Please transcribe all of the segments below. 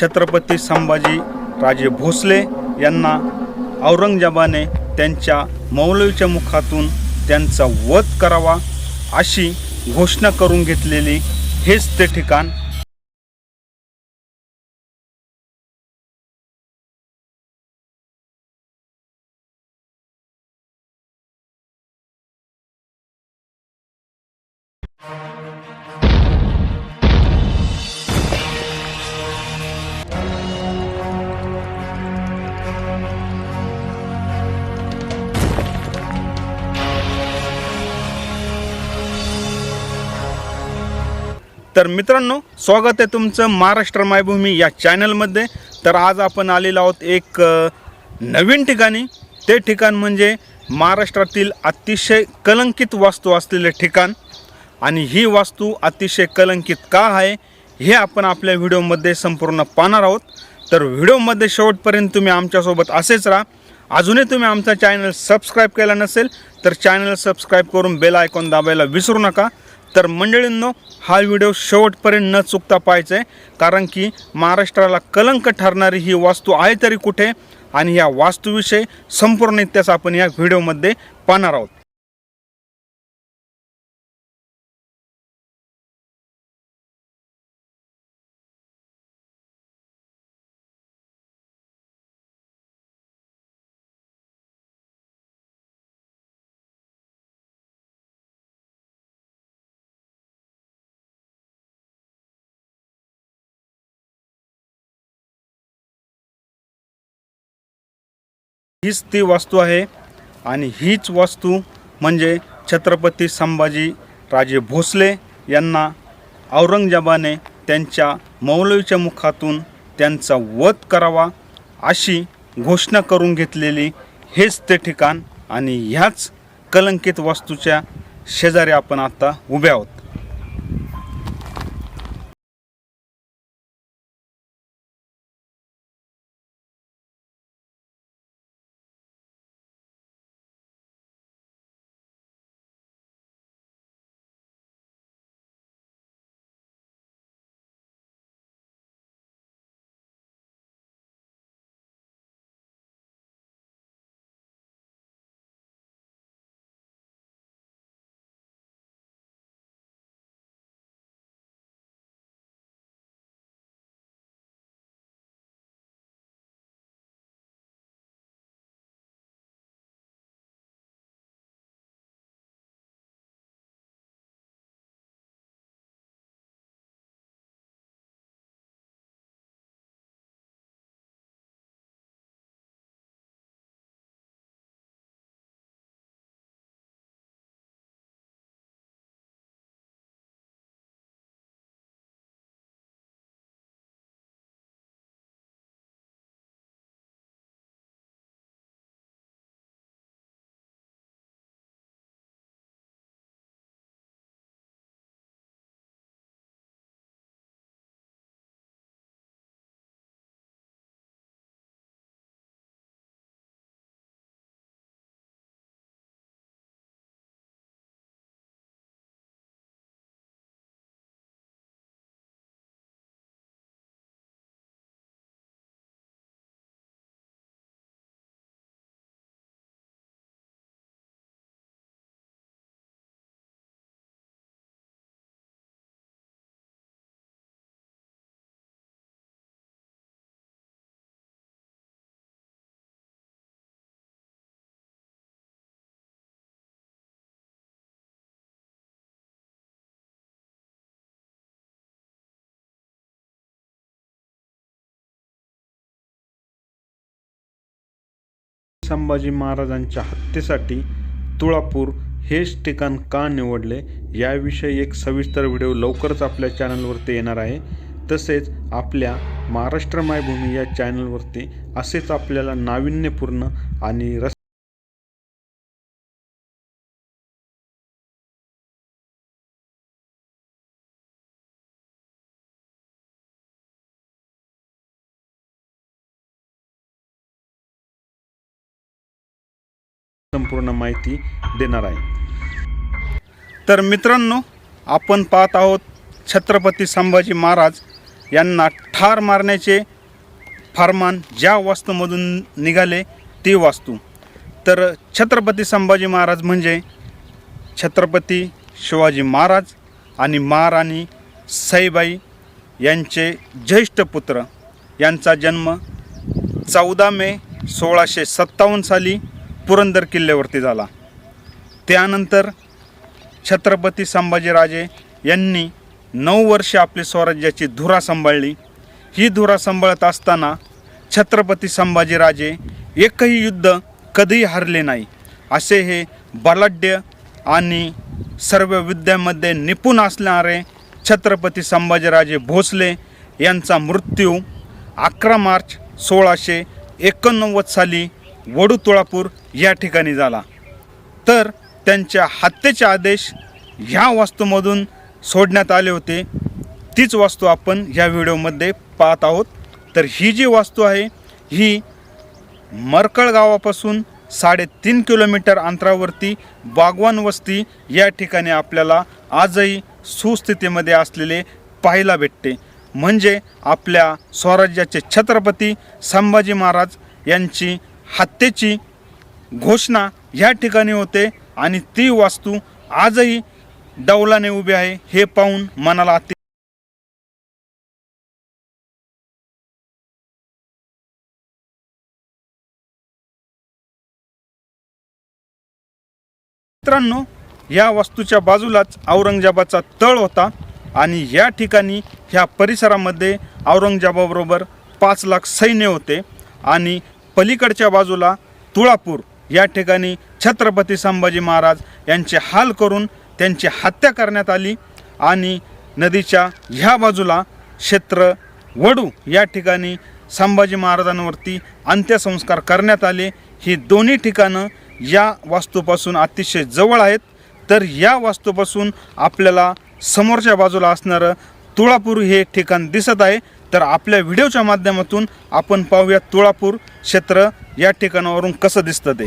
छत्रपती संभाजी राजे भोसले यांना औरंगजेबाने त्यांच्या मौलवीच्या मुखातून त्यांचा वध करावा अशी घोषणा करून घेतलेली हेच ते ठिकाण तर मित्रांनो स्वागत आहे तुमचं महाराष्ट्र मायभूमी या चॅनलमध्ये. तर आज आपण आलेलो आहोत एक नवीन ठिकाणी. ते ठिकाण म्हणजे महाराष्ट्रातील अतिशय कलंकित वास्तू असलेले ठिकाण. आणि ही वास्तू अतिशय कलंकित का आहे हे आपण आपल्या व्हिडिओमध्ये संपूर्ण पाहणार आहोत. तर व्हिडिओमध्ये शेवटपर्यंत तुम्ही आमच्यासोबत असेच राहा. अजूनही तुम्ही आमचा चॅनल सबस्क्राईब केला नसेल तर चॅनल सबस्क्राईब करून बेल आयकॉन दाबायला विसरू नका. तर मंडळींनो हा व्हिडिओ शेवटपर्यंत न चुकता पाहायचा आहे कारण की महाराष्ट्राला कलंक ठरणारी ही वास्तू आहे तरी कुठे? आणि या वास्तूविषयी संपूर्ण इतिहास आपण या व्हिडिओमध्ये पाहणार आहोत. हीच ती वास्तू आहे. आणि हीच वास्तू म्हणजे छत्रपती संभाजी राजे भोसले यांना औरंगजेबाने त्यांच्या मौलवीच्या मुखातून त्यांचा वध करावा अशी घोषणा करून घेतलेली हेच ते ठिकाण आणि ह्याच कलंकित वास्तूच्या शेजारी आपण आता उभे आहोत. संभाजी महाराजांच्या हत्येसाठी तुळापूर हेच ठिकाण का निवडले याविषयी एक सविस्तर व्हिडिओ लवकरच आपल्या चॅनलवरती येणार आहे. तसेच आपल्या महाराष्ट्र मायभूमी या चॅनलवरती असेच आपल्याला नाविन्यपूर्ण आणि रस संपूर्ण माहिती देणार आहे. तर मित्रांनो आपण पाहत आहोत छत्रपती संभाजी महाराज यांना ठार मारण्याचे फरमान ज्या वास्तूमधून निघाले ती वास्तू. तर छत्रपती संभाजी महाराज म्हणजे छत्रपती शिवाजी महाराज आणि महाराणी साईबाई यांचे ज्येष्ठ पुत्र. यांचा जन्म चौदा मे सोळाशे सत्तावन्न साली पुरंदर किल्ल्यावरती झाला. त्यानंतर छत्रपती संभाजीराजे यांनी नऊ वर्षे आपली स्वराज्याची धुरा सांभाळली. ही धुरा सांभाळत असताना छत्रपती संभाजीराजे एकही युद्ध कधीही हरले नाही. असे हे बलाढ्य आणि सर्व विद्यामध्ये निपुण असणारे छत्रपती संभाजीराजे भोसले यांचा मृत्यू अकरा मार्च सोळाशे एकोणनव्वद साली वडू तुळापूर या ठिकाणी झाला. तर त्यांच्या हत्येचे आदेश ह्या वास्तूमधून सोडण्यात आले होते. तीच वास्तू आपण ह्या व्हिडिओमध्ये पाहत आहोत. तर ही जी वास्तू आहे ही मरकळ गावापासून साडेतीन किलोमीटर अंतरावरती बागवान वस्ती या ठिकाणी आपल्याला आजही सुस्थितीमध्ये असलेले पाहायला भेटते. म्हणजे आपल्या स्वराज्याचे छत्रपती संभाजी महाराज यांची हत्येची घोषणा ह्या ठिकाणी होते आणि ती वास्तू आजही डौलाने उभी आहे हे पाहून मनाला अति मित्रांनो या वास्तूच्या बाजूलाच औरंगजेबाचा तळ होता आणि या ठिकाणी ह्या परिसरामध्ये औरंगजेबाबरोबर पाच लाख सैन्य होते आणि पलीकडच्या बाजूला तुळापूर या ठिकाणी छत्रपती संभाजी महाराज यांचे हाल करून त्यांची हत्या करण्यात आली आणि नदीच्या ह्या बाजूला क्षेत्र वडू या ठिकाणी संभाजी महाराजांवरती अंत्यसंस्कार करण्यात आले. ही दोन्ही ठिकाणं या वास्तूपासून अतिशय जवळ आहेत. तर या वास्तूपासून आपल्याला समोरच्या बाजूला असणारं तुळापूर हे ठिकाण दिसत आहे. तर आपल्या व्हिडिओच्या माध्यमातून आपण पाहूया तुळापूर क्षेत्र या ठिकाणावरून कसं दिसतं ते.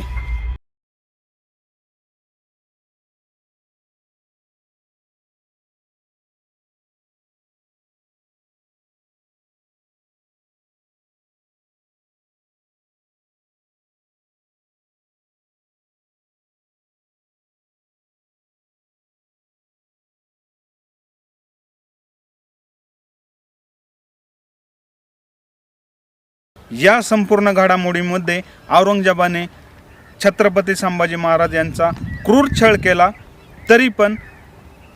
या संपूर्ण घडामोडीमध्ये औरंगजेबाने छत्रपती संभाजी महाराज यांचा क्रूर छळ केला तरी पण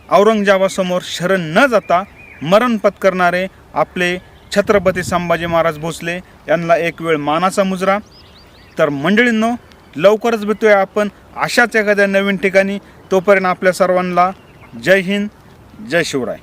औरंगजेबासमोर शरण न जाता मरण पत्करणारे आपले छत्रपती संभाजी महाराज भोसले यांना एक वेळ मानाचा मुजरा. तर मंडळींनो लवकरच भेटूया आपण अशाच एखाद्या नवीन ठिकाणी. तोपर्यंत आपल्या सर्वांना जय हिंद जय शिवराय.